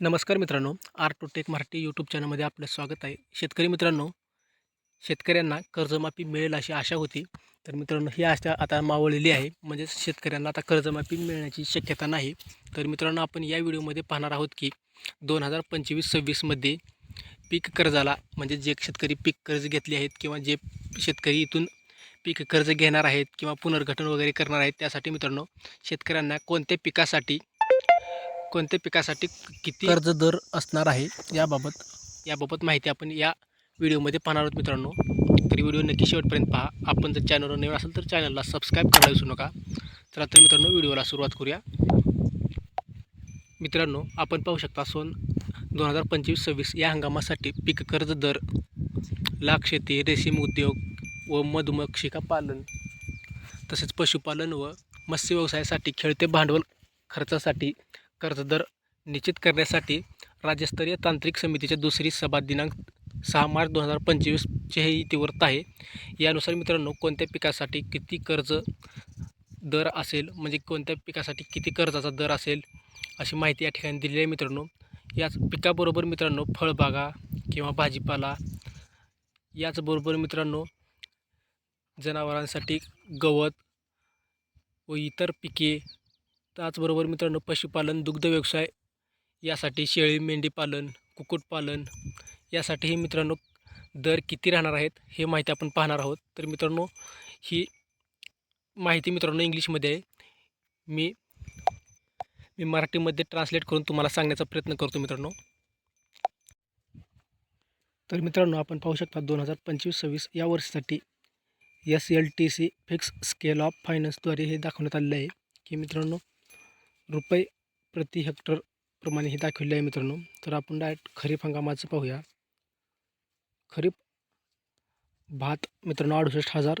नमस्कार मित्रांनो R two tech Marathi YouTube चॅनलमध्ये आपलं स्वागत आहे. शेतकरी मित्रांनो शेतकऱ्यांना कर्जमाफी मिळेल अशी आशा होती. तर मित्रांनो ही आशा आता मावळलेली आहे. म्हणजेच शेतकऱ्यांना आता कर्जमाफी मिळण्याची शक्यता नाही. तर मित्रांनो आपण या व्हिडिओमध्ये पाहणार आहोत की दोन हजार पंचवीस सव्वीसमध्ये पीक कर्जाला म्हणजे जे शेतकरी पीक कर्ज घेतले आहेत किंवा जे शेतकरी इथून पीक कर्ज घेणार आहेत किंवा पुनर्गठन वगैरे करणार आहेत त्यासाठी मित्रांनो शेतकऱ्यांना कोणत्या पिकासाठी कोणत्या पिकासाठी किती कर्ज दर असणार आहे याबाबत याबाबत माहिती आपण या व्हिडिओमध्ये पाहणार आहोत मित्रांनो. तरी व्हिडिओ नक्की शेवटपर्यंत पहा. आपण जर चॅनलवर नवीन असेल तर चॅनलला सबस्क्राईब करायला विसरू नका. तर मित्रांनो व्हिडिओला सुरुवात करूया. मित्रांनो आपण पाहू शकता सोन दोन हजार पंचवीस सव्वीस या हंगामासाठी पीक कर्ज दर लाख शेती रेशीम उद्योग व मधुमक्षिका पालन तसेच पशुपालन व मत्स्य व्यवसायासाठी खेळते भांडवल खर्चासाठी कर्जदर निश्चित करण्यासाठी राज्यस्तरीय तांत्रिक समितीच्या दुसरी सभा दिनांक सहा मार्च दोन हजार पंचवीसचे हे इतिवृत्त आहे. यानुसार मित्रांनो कोणत्या पिकासाठी किती कर्ज दर असेल म्हणजे कोणत्या पिकासाठी किती कर्जाचा दर असेल अशी माहिती या ठिकाणी दिलेली आहे मित्रांनो. याच पिकाबरोबर मित्रांनो फळबागा किंवा भाजीपाला याचबरोबर मित्रांनो जनावरांसाठी गवत व इतर पिके त्याचबरोबर मित्रांनो पशुपालन दुग्ध व्यवसाय यासाठी शेळी मेंढीपालन कुक्कुटपालन यासाठीही मित्रांनो दर किती राहणार आहेत हे माहिती आपण पाहणार आहोत. तर मित्रांनो ही माहिती मित्रांनो इंग्लिशमध्ये आहे. मी मी मराठीमध्ये ट्रान्सलेट करून तुम्हाला सांगण्याचा प्रयत्न करतो मित्रांनो. तर मित्रांनो आपण पाहू शकता दोन हजार पंचवीस सव्वीस या वर्षासाठी S L T C fix scale of फायनान्सद्वारे हे दाखवण्यात आलेलं आहे. की मित्रांनो रुपये प्रति हेक्टर प्रमाणे हे दाखवले आहे मित्रांनो. तर आपण डायरेक्ट खरीप हंगामाचं पाहूया. खरीप भात मित्रांनो अडुसष्ट हजार.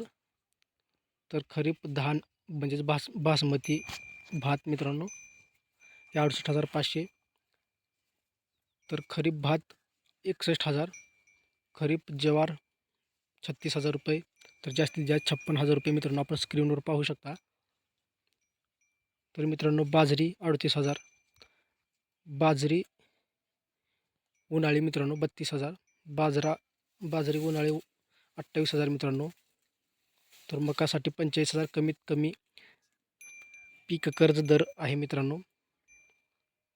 तर खरीप धान म्हणजेच बास बासमती भात मित्रांनो हे अडुसष्ट हजार पाचशे. तर खरीप भात एकसष्ट हजार. खरीप ज्वार छत्तीस हजार रुपये. तर जास्तीत जास्त छप्पन हजार रुपये मित्रांनो आपण स्क्रीनवर पाहू शकता. तर मित्रांनो बाजरी अडतीस हजार. बाजरी उन्हाळी मित्रांनो बत्तीस हजार. बाजरा बाजरी उन्हाळी अठ्ठावीस हजार मित्रांनो. तर मकासाठी पंचेचाळीस हजार कमीत कमी पीक कर्ज दर आहे मित्रांनो.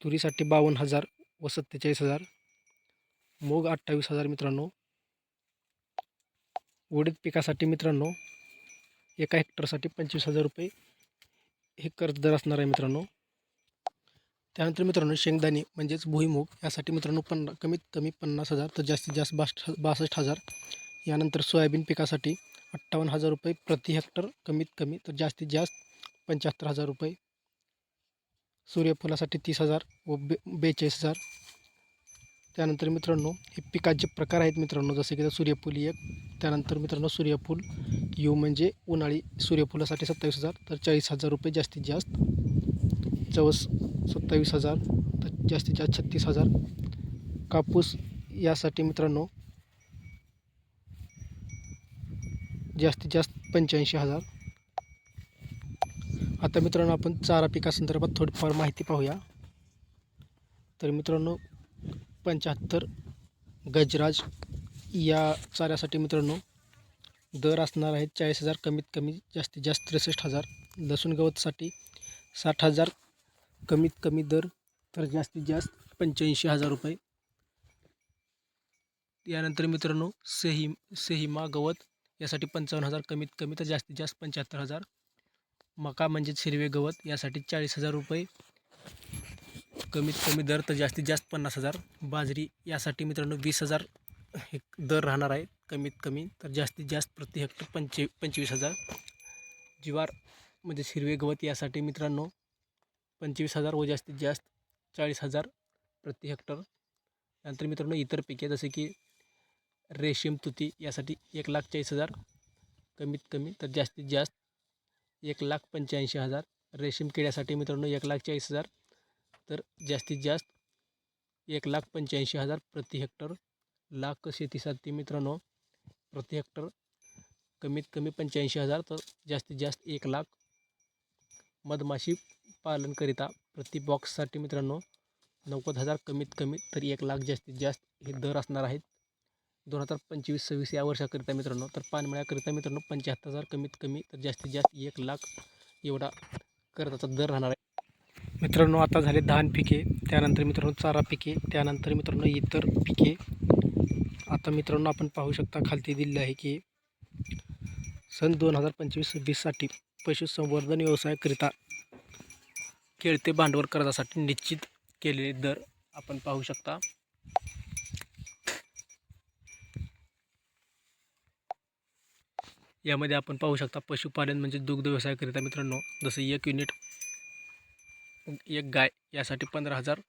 तुरीसाठी बावन्न हजार व सत्तेचाळीस हजार. मोग अठ्ठावीस हजार मित्रांनो. उडीद पिकासाठी मित्रांनो एका हेक्टरसाठी पंचवीस हजार रुपये. हे कर्ज दर असणार आहे मित्रांनो. त्यानंतर मित्रांनो शेंगदाणे म्हणजेच भुईमूग यासाठी मित्रांनो पन्ना कमीत कमी पन्नास हजार तर जास्तीत जास्त बासष्ट बासष्ट हजार. यानंतर सोयाबीन पिकासाठी अठ्ठावन्न हजार रुपये प्रति हेक्टर कमीत कमी तर जास्तीत जास्त पंच्याहत्तर हजार रुपये. सूर्यफुलासाठी तीस हजार व बे बेचाळीस हजार. त्यानंतर मित्रांनो हे पिकाचे प्रकार आहेत मित्रांनो जसे की सूर्यफूल एक त्यानंतर मित्रांनो सूर्यफूल यू म्हणजे उन्हाळी सूर्यफुलासाठी सत्तावीस हजार तर चाळीस हजार रुपये जास्तीत जास्त. चवस सत्तावीस हजार तर जास्तीत जास्त छत्तीस हजार. कापूस यासाठी मित्रांनो जास्तीत जास्त पंच्याऐंशी हजार. आता मित्रांनो आपण चारा पिकासंदर्भात थोडीफार माहिती पाहूया. तर मित्रांनो पंच्याहत्तर गजराज या चाऱ्यासाठी मित्रांनो दर असणार आहेत चाळीस हजार कमीत कमी जास्तीत जास्त त्रेसष्ट हजार. लसूण गवतसाठी साठ हजार कमीत कमी दर तर जास्तीत जास्त पंच्याऐंशी हजार रुपये. यानंतर मित्रांनो सेहिम सेहिमा गवत यासाठी पंचावन्न हजार कमीत कमी तर जास्तीत जास्त पंच्याहत्तर हजार. मका म्हणजेच हिरवे गवत यासाठी चाळीस हजार रुपये. कमीत कमी दर तर जास्तीत जास्त पन्नास हजार. बाजरी यासाठी मित्रांनो वीस हजार हे दर राहणार आहे कमीत कमी. तर जास्तीत जास्त प्रति हेक्टर पंचे पंचवीस हजार. जिवार म्हणजे हिरवे गवत यासाठी मित्रांनो पंचवीस हजार व जास्तीत जास्त चाळीस हजार प्रति हेक्टर. नंतर मित्रांनो इतर पिके जसे की रेशीम तुती यासाठी एक लाख चाळीस हजार कमीत कमी. तर जास्तीत जास्त एक लाख पंच्याऐंशी हजार. रेशीम किड्यासाठी मित्रांनो एक लाख चाळीस हजार. तर जास्तीत जास्त एक लाख पंच्याऐंशी हजार प्रति हेक्टर लाख शेतीसाठी मित्रांनो. प्रति हेक्टर कमीत कमी पंच्याऐंशी हजार तर जास्तीत जास्त एक लाख मधमाशी पालनकरिता प्रति बॉक्ससाठी मित्रांनो नव्वद हजार कमीत कमी तर एक लाख जास्तीत जास्त हे दर असणार आहेत. दोन हजार पंचवीस सव्वीस या वर्षाकरिता मित्रांनो तर पानमळ्याकरिता मित्रांनो पंच्याहत्तर हजार कमीत कमी तर जास्तीत जास्त एक लाख एवढा कर्जाचा दर राहणार आहे. मित्रांनो आता झाले धान पिके. त्यानंतर मित्रांनो चारा पिके. त्यानंतर मित्रांनो इतर पिके. आता मित्रांनो आपण पाहू शकता खालती दिलेलं आहे की सन दोन हजार पंचवीस सव्वीससाठी पशुसंवर्धन व्यवसायाकरिता खेळते भांडवल कर्जासाठी निश्चित केलेले दर आपण पाहू शकता. यामध्ये आपण पाहू शकता पशुपालन म्हणजे दुग्ध व्यवसायाकरिता मित्रांनो जसं एक युनिट एक गाय यासाठी पंधरा हजार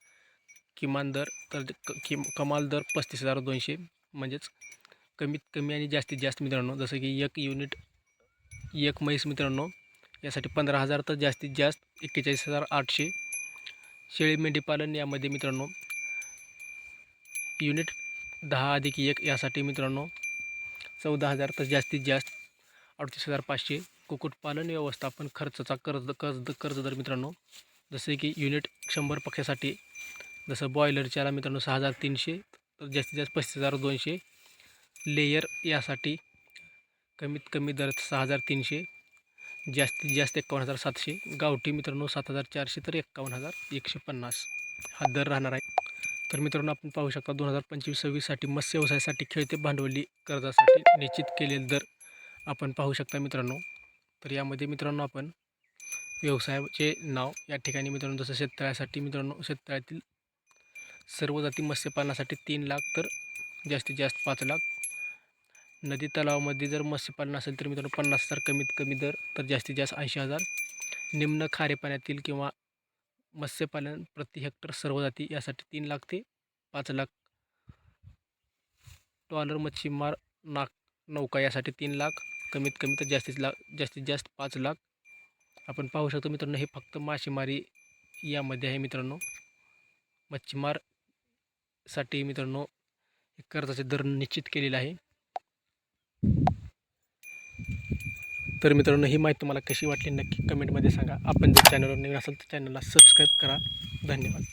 किमान दर तर क- किम कमाल दर पस्तीस हजार दोनशे म्हणजेच कमीत कमी आणि जास्तीत जास्त मित्रांनो जसं की एक युनिट एक म्हैस मित्रांनो यासाठी पंधरा हजार तर जास्तीत जास्त एक्केचाळीस हजार आठशे. शेळी मेंढीपालन यामध्ये मित्रांनो युनिट दहा अधिक एक यासाठी मित्रांनो चौदा हजार तर जास्तीत जास्त अडतीस हजार पाचशे. कुक्कुटपालन व्यवस्थापन खर्चाचा कर्ज कर्ज कर्ज दर मित्रांनो जसे की युनिट शंभर पक्षासाठी जसं बॉयलरच्याला मित्रांनो सहा हजार तीनशे तर जास्तीत जास्त पस्तीस हजार दोनशे. लेयर यासाठी कमीत कमी दर सहा हजार तीनशे जास्तीत जास्त एकावन्न हजार सातशे गावठी मित्रांनो सात हजार चारशे तर एकावन्न हजार एकशे पन्नास हा दर राहणार आहे. तर मित्रांनो आपण पाहू शकता दोन हजार पंचवीस सव्वीससाठी मत्स्य व्यवसायासाठी खेळते भांडवली कर्जासाठी निश्चित केलेले दर आपण पाहू शकता मित्रांनो. तर यामध्ये मित्रांनो आपण व्यवसायाचे नाव या ठिकाणी मित्रांनो जसं शेततळ्यासाठी मित्रांनो शेततळ्यातील सर्व जाती मत्स्यपालनासाठी तीन लाख तर जास्तीत जास्त पाच लाख. नदी तलावामध्ये जर मत्स्यपालन असेल तर मित्रांनो पन्नास हजार कमीत कमी दर तर जास्तीत जास्त ऐंशी हजार. निम्न खारे पाण्यातील किंवा मत्स्यपालन प्रति हेक्टर सर्व जाती यासाठी तीन लाख ते पाच लाख. ट्रॉलर मच्छीमार नाक नौका यासाठी तीन लाख कमीत कमी तर जास्तीत लाख जास्तीत जास्त पाच लाख. आपण पाहू शकतो मित्रांनो हे फक्त मासेमारी यामध्ये आहे मित्रांनो. मच्छीमारसाठी मित्रांनो हे कर्जाचे दर निश्चित केलेले आहे. तर मित्रांनो ही माहिती तुम्हाला कशी वाटली नक्की कमेंटमध्ये सांगा. आपण जर चॅनलवर नवीन असाल तर चॅनलला सबस्क्राईब करा. धन्यवाद.